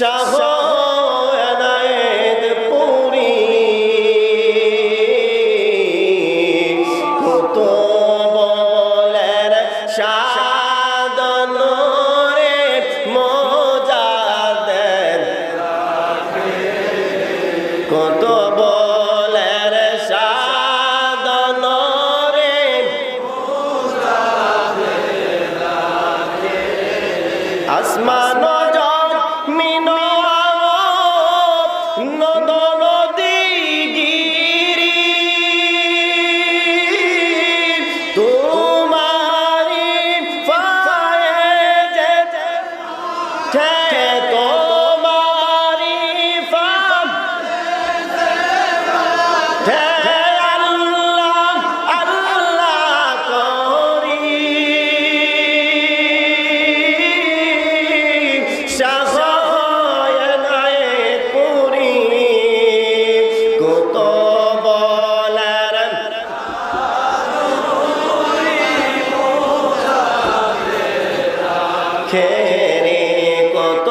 শাহ এনায়েত পুরি কত বলের সাদন মজা দেন কত বলের সাদন রে আসমান চোখের কত